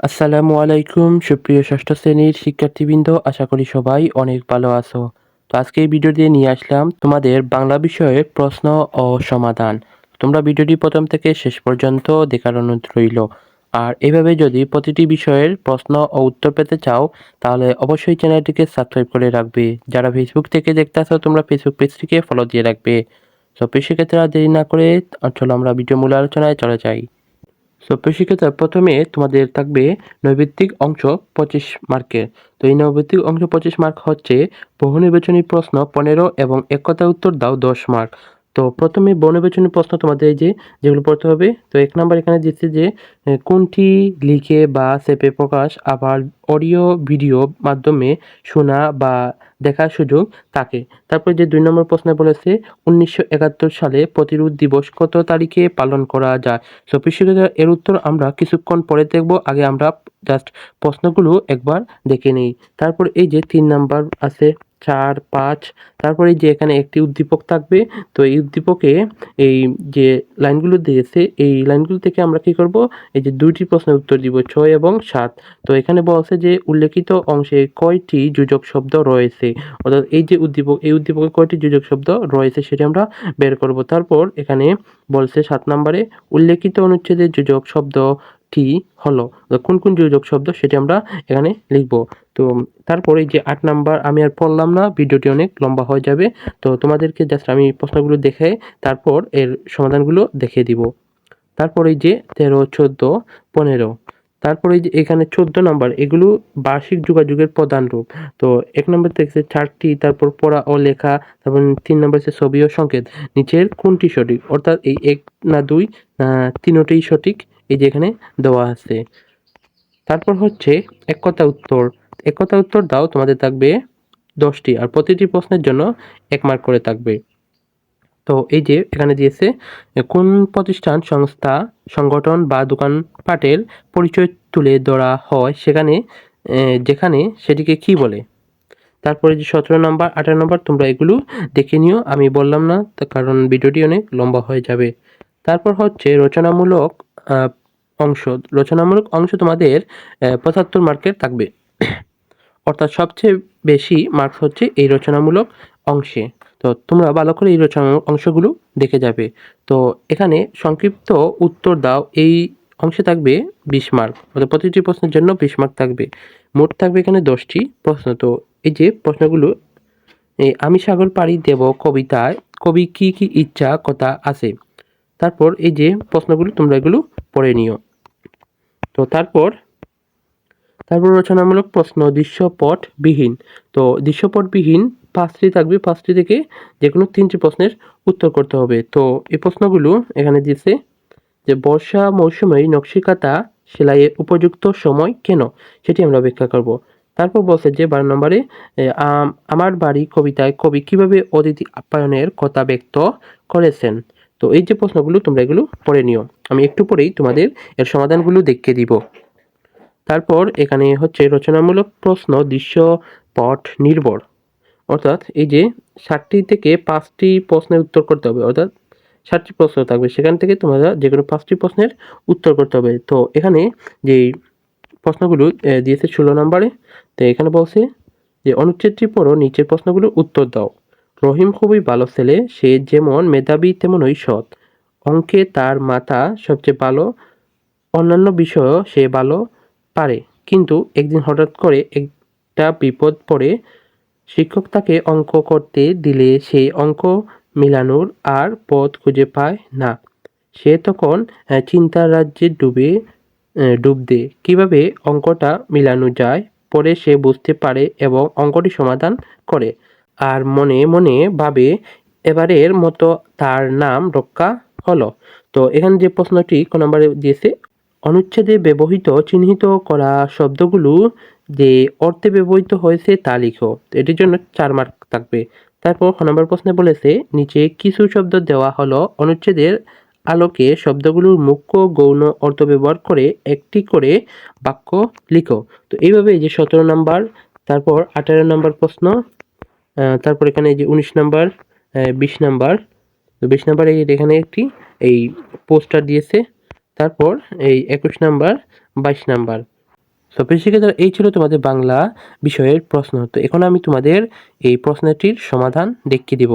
আসসালামু আলাইকুম, সুপ্রিয় ষষ্ঠ শ্রেণির শিক্ষার্থীবৃন্দ, আশা করি সবাই অনেক ভালো আছো। তো আজকে এই ভিডিও দিয়ে নিয়ে আসলাম তোমাদের বাংলা বিষয়ের প্রশ্ন ও সমাধান। তোমরা ভিডিওটি প্রথম থেকে শেষ পর্যন্ত দেখার অনুরোধ রইল। আর এভাবে যদি প্রতিটি বিষয়ের প্রশ্ন ও উত্তর পেতে চাও, তাহলে অবশ্যই চ্যানেলটিকে সাবস্ক্রাইব করে রাখবে। যারা ফেসবুক থেকে দেখতে আসো, তোমরা ফেসবুক পেজটিকে ফলো দিয়ে রাখবে। তো আর দেরি না করে, চলো আমরা ভিডিও মূল আলোচনায় চলে যাই। সো প্রশিক্ষিতার প্রথমে তোমাদের থাকবে নৈবিত্তিক অংশ পঁচিশ মার্কের তো এই নৈবিত্তিক অংশ পঁচিশ মার্ক হচ্ছে বহু নির্বাচনী প্রশ্ন পনেরো এবং এক উত্তর দাও দশ মার্ক। তো প্রথমে বহু নির্বাচনী প্রশ্ন তোমাদের যে, যেগুলো পড়তে হবে, তো এক নাম্বার এখানে দিচ্ছে যে কোনটি লিখে বা সেপে প্রকাশ আবার অডিও ভিডিও মাধ্যমে শোনা বা দেখার সুযোগ থাকে। তারপরে যে দুই নম্বর প্রশ্নে বলেছে, উনিশশো একাত্তর সালে প্রতিরোধ দিবস কত তারিখে পালন করা যায়? সো শিক্ষার্থীরা এর উত্তর আমরা কিছুক্ষণ পরে দেখব, আগে আমরা জাস্ট প্রশ্নগুলো একবার দেখে নিই। তারপর এই যে তিন নাম্বার আছে চার, পাঁচ, তারপরে যে এখানে একটি উদ্দীপক থাকবে, তো এই উদ্দীপকে এই যে লাইনগুলো দিয়েছে, এই লাইনগুলো থেকে আমরা কি করব? এই যে দুইটি প্রশ্নের উত্তর দিব, ছয় এবং সাত। তো এখানে বলছে যে উল্লেখিত অংশে কয়টি যোজক শব্দ রয়েছে? অর্থাৎ এই যে উদ্দীপক, এই উদ্দীপকে কয়টি যোজক শব্দ রয়েছে সেটা আমরা বের করব। তারপর এখানে বলছে সাত নম্বরে, উল্লেখিত অনুচ্ছেদের যোজক শব্দটি হলো, কোন কোন যোজক শব্দ সেটি আমরা এখানে লিখব। তো তারপরে যে আট নাম্বার আমি আর পড়লাম না, ভিডিওটি অনেক লম্বা হয়ে যাবে। তো তোমাদেরকে জাস্ট আমি প্রশ্নগুলো দেখে তারপর এর সমাধানগুলো দেখিয়ে দিব। তারপরে যে তেরো, চোদ্দ, পনেরো। তারপরে যে এখানে চোদ্দ নাম্বার, এগুলো বার্ষিক যোগাযোগের প্রধান রূপ। তো এক নম্বর দেখছে চারটি, তারপর পড়া ও লেখা, তারপর তিন নম্বর হচ্ছে ছবি ও সংকেত। নিচের কোনটি সঠিক? অর্থাৎ এই এক না দুই তিনোটেই সঠিক, এই যে এখানে দেওয়া আছে। তারপর হচ্ছে এক কথা উত্তর। এক উত্তর দাও, তোমাদের থাকবে দশটি। আর প্রতিটি প্রশ্নের জন্য এক মার্ক করে থাকবে। তো এই যে এখানে দিয়েছে, কোন প্রতিষ্ঠান, সংস্থা, সংগঠন বা দোকানপাটের পরিচয় তুলে ধরা হয়? সেখানে যেখানে সেটিকে কি বলে? তারপরে যে সতেরো নম্বর, আঠারো নম্বর, তোমরা এগুলো দেখে নিও। আমি বললাম না কারণ ভিডিওটি অনেক লম্বা হয়ে যাবে। তারপর হচ্ছে রচনামূলক অংশ। রচনামূলক অংশ তোমাদের পঁচাত্তর মার্কের থাকবে। অর্থাৎ সবচেয়ে বেশি মার্কস হচ্ছে এই রচনামূলক অংশে। তো তোমরা ভালো করে এই রচনামূলক অংশগুলো দেখে যাবে। তো এখানে সংক্ষিপ্ত উত্তর দাও। এই অংশে থাকবে বিশ মার্ক অর্থাৎ প্রতিটি প্রশ্নের জন্য বিশ মার্ক থাকবে। মোট থাকবে এখানে দশটি প্রশ্ন। তো এই যে প্রশ্নগুলো এই আমি সাগর পাড়ি দেব কবিতায়, কবি কি কি ইচ্ছা কথা আছে? তারপর এই যে প্রশ্নগুলো, তোমরা এগুলো পড়ে নিও। তো তারপর তারপর রচনামূলক প্রশ্ন দৃশ্যপট বিহীন তো দৃশ্যপটবিহীন পাঁচটি থাকবে, পাঁচটি থেকে যে কোনো তিনটি প্রশ্নের উত্তর করতে হবে। তো এই প্রশ্নগুলো এখানে দিয়েছে যে, বর্ষা মৌসুমে নকশিকাতা সেলাইয়ের উপযুক্ত সময় কেন? সেটি আমরা ব্যাখ্যা করব। তারপর বলছে যে, বারো নম্বরে আম- আমার বাড়ি কবিতায় কবি কীভাবে অতিথি আপ্যায়নের কথা ব্যক্ত করেছেন? তো এই যে প্রশ্নগুলো তোমরা এগুলো পড়ে নিও। আমি একটু পরেই তোমাদের এর সমাধানগুলো দেখিয়ে দিব। তারপর এখানে হচ্ছে রচনামূলক প্রশ্ন দৃশ্যপট নির্ভর। অর্থাৎ এই যে ষাটটি থেকে পাঁচটি প্রশ্নের উত্তর করতে হবে, অর্থাৎ ষাটটি প্রশ্ন থাকবে, সেখান থেকে তোমরা যে কোনো পাঁচটি প্রশ্নের উত্তর করতে হবে। তো এখানে যে প্রশ্নগুলো দিয়েছে ষোলো নম্বরে, তো এখানে বলছে যে অনুচ্ছেদটি পড়ো নিচের প্রশ্নগুলো উত্তর দাও। রহিম খুবই ভালো ছেলে, সে যেমন মেধাবী তেমনই সৎ। অঙ্কে তার মাথা সবচেয়ে ভালো। অন্যান্য বিষয়ও সে ভালো। পারে। কিন্তু একদিন হঠাৎ করে একটা বিপদ পড়ে, শিক্ষক তাকে অঙ্ক করতে দিলে সে অঙ্ক মেলানোর আর পথ খুঁজে পায় না। সে তখন চিন্তার রাজ্যে ডুবে ডুব দেয়। কীভাবে অঙ্কটা মিলানো যায়, পরে সে বুঝতে পারে এবং অঙ্কটি সমাধান করে। আর মনে মনে ভাবে, এবারের মতো তার নাম রক্ষা হলো। তো এখানে যে প্রশ্নটি কোন নম্বরে দিয়েছে? অনুচ্ছেদে ব্যবহৃত চিহ্নিত করা শব্দগুলো যে অর্থে ব্যবহৃত হয়েছে তা লিখো। এটির জন্য চার মার্ক থাকবে। তারপর খ নম্বর প্রশ্নে বলেছে, নিচে কিছু শব্দ দেওয়া হলো। অনুচ্ছেদের আলোকে শব্দগুলোর মুখ্য গৌণ অর্থ ব্যবহার করে একটি করে বাক্য লিখো। তো এইভাবে এই যে সতেরো নম্বর, তারপর আঠারো নম্বর প্রশ্ন তারপর এখানে যে উনিশ নাম্বার বিশ নাম্বার। বিশ নাম্বার এখানে একটি এই পোস্টার দিয়েছে। তারপর এই একুশ নাম্বার, বাইশ নাম্বার। তো শিক্ষার্থীরা এই ছিল তোমাদের বাংলা বিষয়ের প্রশ্ন। তো এখন আমি তোমাদের এই প্রশ্নটির সমাধান দেখিয়ে দিব।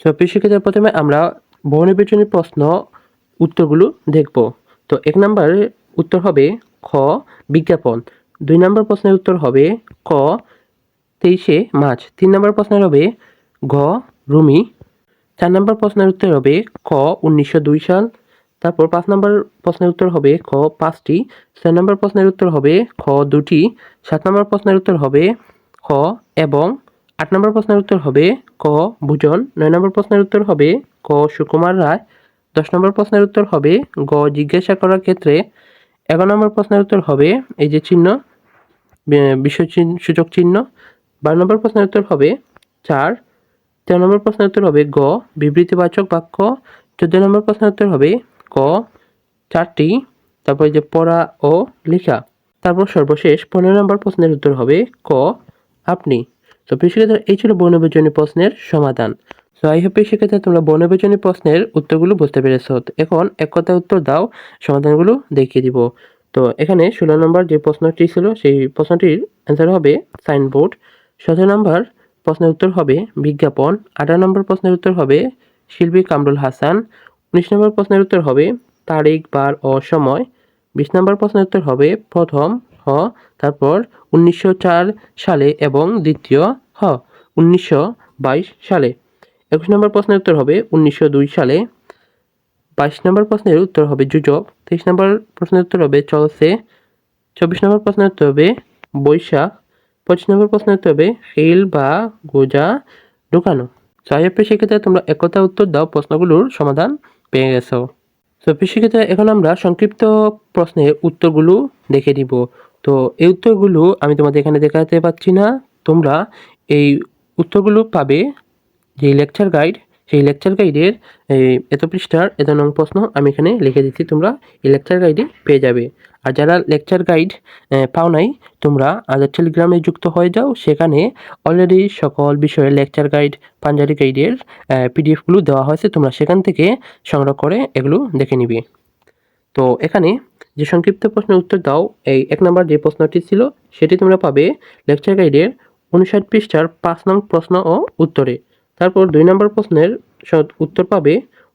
তো শিক্ষার্থীরা প্রথমে আমরা বর্ণবিচনী প্রশ্ন উত্তরগুলো দেখব। তো এক নম্বরের উত্তর হবে খ, বিজ্ঞাপন। দুই নম্বর প্রশ্নের উত্তর হবে ক, তেইশে মার্চ। তিন নম্বর প্রশ্নের হবে ঘ, রুমি। চার নম্বর প্রশ্নের উত্তর হবে ক উনিশশো দুই সাল। তারপর পাঁচ নম্বর প্রশ্নের উত্তর হবে খ পাঁচটি ছয় নম্বর প্রশ্নের উত্তর হবে খ দুটি সাত নম্বর প্রশ্নের উত্তর হবে খ এবং আট নম্বর প্রশ্নের উত্তর হবে ক ভুজন নয় নম্বর প্রশ্নের উত্তর হবে ক সুকুমার রায় দশ নম্বর প্রশ্নের উত্তর হবে গ জিজ্ঞাসা করার ক্ষেত্রে এগারো নম্বর প্রশ্নের উত্তর হবে এই যে চিহ্ন বে- বিষয় চিহ্ন সূচক চিহ্ন বারো নম্বর প্রশ্নের উত্তর হবে চার তেরো নম্বর প্রশ্নের উত্তর হবে গ বিবৃতিবাচক বাক্য চোদ্দ নম্বর প্রশ্নের উত্তর হবে ক, চারটি, তারপর যে পড়া ও লেখা। তারপর সর্বশেষ পনেরো নম্বর প্রশ্নের উত্তর হবে ক, আপনি। তো প্রিয় এই ছিল বর্ণবিজনী প্রশ্নের সমাধান। তো আই হোপ শিক্ষার্থী তোমরা বর্ণবিজনী প্রশ্নের উত্তরগুলো বুঝতে পেরেছ। এখন এক কথায় উত্তর দাও, সমাধানগুলো দেখিয়ে দিব। তো এখানে ষোলো নম্বর যে প্রশ্নটি ছিল, সেই প্রশ্নটির অ্যান্সার হবে সাইনবোর্ড। সতেরো নম্বর প্রশ্নের উত্তর হবে বিজ্ঞাপন। আঠারো নম্বর প্রশ্নের উত্তর হবে শিল্পী কামরুল হাসান। উনিশ নম্বর প্রশ্নের উত্তর হবে তারিখ, বার ও সময়। বিশ নম্বর প্রশ্নের উত্তর হবে প্রথম হ, তারপর উনিশশো চার সালে এবং দ্বিতীয় হ, উনিশশো বাইশ সালে। একুশ নম্বর প্রশ্নের উত্তর হবে উনিশশো দুই সালে। বাইশ নম্বর প্রশ্নের উত্তর হবে যুজক তেইশ নম্বর প্রশ্নের উত্তর হবে চলছে। চব্বিশ নম্বর প্রশ্নের উত্তর হবে বৈশাখ। পঁচিশ নম্বর প্রশ্নের উত্তর হবে হিল বা গোজা ঢুকানো। সাহেবের সেক্ষেত্রে তোমরা একতা উত্তর দাও প্রশ্নগুলোর সমাধান। পেয়ে গেছো। তো সেক্ষেত্রে এখন আমরা সংক্ষিপ্ত প্রশ্নের উত্তরগুলো দেখে নিব। তো, এই উত্তরগুলো আমি তোমাদের এখানে দেখাতে পাচ্ছি না। তোমরা এই উত্তরগুলো পাবে যে লেকচার গাইড সেই লেকচার গাইডের এত পৃষ্ঠার এত নং প্রশ্ন আমি এখানে লিখে দিচ্ছি, তোমরা এই লেকচার গাইডে পেয়ে যাবে। আর যারা লেকচার গাইড পাও নাই, তোমরা আদার টেলিগ্রামে যুক্ত হয়ে যাও, সেখানে অলরেডি সকল বিষয়ের লেকচার গাইড পাঞ্জাবি গাইডের পিডিএফগুলো দেওয়া হয়েছে, তোমরা সেখান থেকে সংগ্রহ করে এগুলো দেখে নিবে। তো এখানে যে সংক্ষিপ্ত প্রশ্নের উত্তর দাও, এই এক নম্বর যে প্রশ্নটি ছিল, সেটি তোমরা পাবে লেকচার গাইডের উনষাট পৃষ্ঠার পাঁচ নং প্রশ্ন ও উত্তরে। তারপর দুই নম্বর প্রশ্নের উত্তর পাবে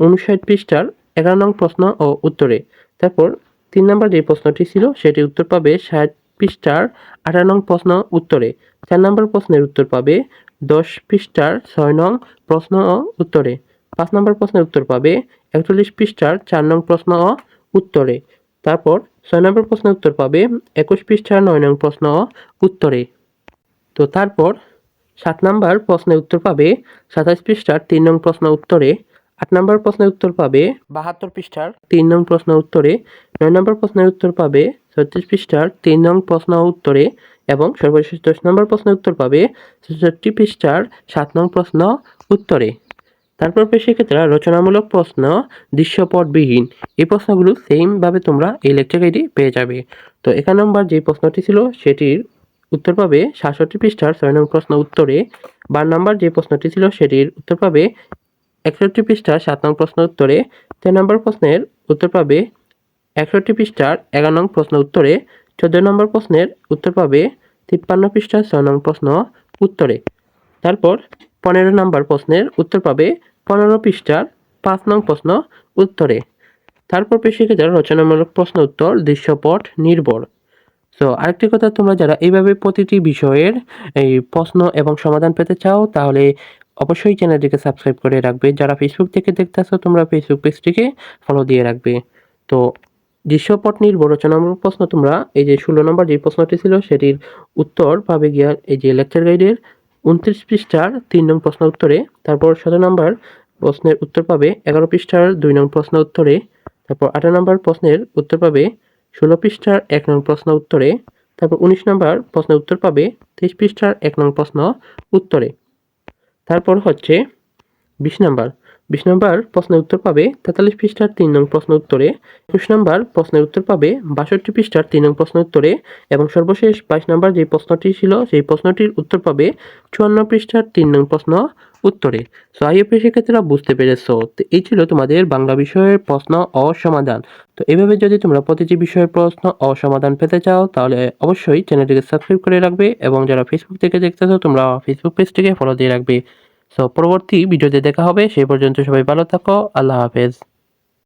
উনষাট পৃষ্ঠার এগারো নং প্রশ্ন ও উত্তরে। তারপর তিন নম্বর যে প্রশ্নটি ছিল, সেটি উত্তর পাবে ষাট পৃষ্ঠার আঠারো নং প্রশ্ন উত্তরে। চার নম্বর প্রশ্নের উত্তর পাবে দশ পৃষ্ঠার ছয় নং প্রশ্ন ও উত্তরে। পাঁচ নম্বর প্রশ্নের উত্তর পাবে একচল্লিশ পৃষ্ঠার চার নং প্রশ্ন ও উত্তরে। তারপর ছয় নম্বর প্রশ্নের উত্তর পাবে একুশ পৃষ্ঠার নয় নং প্রশ্ন ও উত্তরে। তো তারপর সাত নাম্বার প্রশ্নের উত্তর পাবে সাতাশ পৃষ্ঠার তিন নং প্রশ্ন উত্তরে আট নম্বর প্রশ্নের উত্তর পাবে বাহাত্তর পৃষ্ঠার তিন নং প্রশ্ন উত্তরে নয় নম্বর প্রশ্নের উত্তর পাবে ছত্রিশ পৃষ্ঠার তিন নং প্রশ্ন উত্তরে এবং সর্বশেষ দশ নম্বর প্রশ্নের উত্তর পাবে ছেষট্টি পৃষ্ঠার সাত নং প্রশ্ন উত্তরে। তারপর সেক্ষেত্রে রচনামূলক প্রশ্ন দৃশ্যপটবিহীন। এই প্রশ্নগুলো সেমভাবে তোমরা এই লেকচার গাইডে পেয়ে যাবে। তো একান্ন নম্বর যে প্রশ্নটি ছিল সেটির উত্তর পাবে সাতষট্টি পৃষ্ঠার ছয় নং প্রশ্ন উত্তরে। বার নম্বর যে প্রশ্নটি ছিল সেটির উত্তর পাবে একষট্টি পৃষ্ঠার সাত নং প্রশ্ন উত্তরে। তেরো নম্বর প্রশ্নের উত্তর পাবে একষট্টি পৃষ্ঠার এগারো নং প্রশ্ন উত্তরে। চোদ্দ নম্বর প্রশ্নের উত্তর পাবে তিপ্পান্ন পৃষ্ঠার ছয় নং প্রশ্ন উত্তরে। তারপর পনেরো নম্বর প্রশ্নের উত্তর পাবে পনেরো পৃষ্ঠার পাঁচ নং প্রশ্ন উত্তরে। তারপর পেশে যারা রচনামূলক প্রশ্ন উত্তর, দৃশ্যপট, নির্ভর। তো আরেকটি কথা, তোমরা যারা এইভাবে প্রতিটি বিষয়ের এই প্রশ্ন এবং সমাধান পেতে চাও, তাহলে অবশ্যই চ্যানেলটিকে সাবস্ক্রাইব করে রাখবে। যারা ফেসবুক থেকে দেখতে আসো, তোমরা ফেসবুক পেজটিকে ফলো দিয়ে রাখবে। তো দৃশ্যপট নির্ভর প্রশ্ন, তোমরা এই যে ষোলো নম্বর যে প্রশ্নটি ছিল, সেটির উত্তর পাবে গিয়া এই যে লেকচার গাইডের উনত্রিশ পৃষ্ঠার তিন নং প্রশ্ন উত্তরে। তারপর সতেরো নম্বর প্রশ্নের উত্তর পাবে এগারো পৃষ্ঠার দুই নং প্রশ্ন উত্তরে। তারপর আঠারো নম্বর প্রশ্নের উত্তর পাবে ষোলো পৃষ্ঠার এক নং প্রশ্ন উত্তরে, তারপর উনিশ নম্বর প্রশ্ন উত্তর পাবে, তেইশ পৃষ্ঠার এক নং প্রশ্ন উত্তরে। তারপর হচ্ছে বিশ নম্বর। বিশ নম্বর প্রশ্নের উত্তর পাবে তেতাল্লিশ পৃষ্ঠার তিন নং প্রশ্ন উত্তরে, একুশ নম্বর প্রশ্নের উত্তর পাবে বাষট্টি পৃষ্ঠার তিন নং প্রশ্ন উত্তরে এবং সর্বশেষ বাইশ নম্বর যে প্রশ্নটি ছিল, সেই প্রশ্নটির উত্তর পাবে চুয়ান্ন পৃষ্ঠার তিন নং প্রশ্ন উত্তরে। সো আইএফএ শিক্ষার্থীরা বুঝতে পেরেছ। তো এই ছিল তোমাদের বাংলা বিষয়ের প্রশ্ন অসমাধান তো এভাবে যদি তোমরা প্রতিটি বিষয়ের প্রশ্ন অসমাধান পেতে চাও, তাহলে অবশ্যই চ্যানেলটিকে সাবস্ক্রাইব করে রাখবে এবং যারা ফেসবুক থেকে দেখতেছো, তোমরা ফেসবুক পেজটিকে ফলো দিয়ে রাখবে। সো পরবর্তী ভিডিওতে দেখা হবে সেই পর্যন্ত সবাই ভালো থাকো আল্লাহ হাফেজ।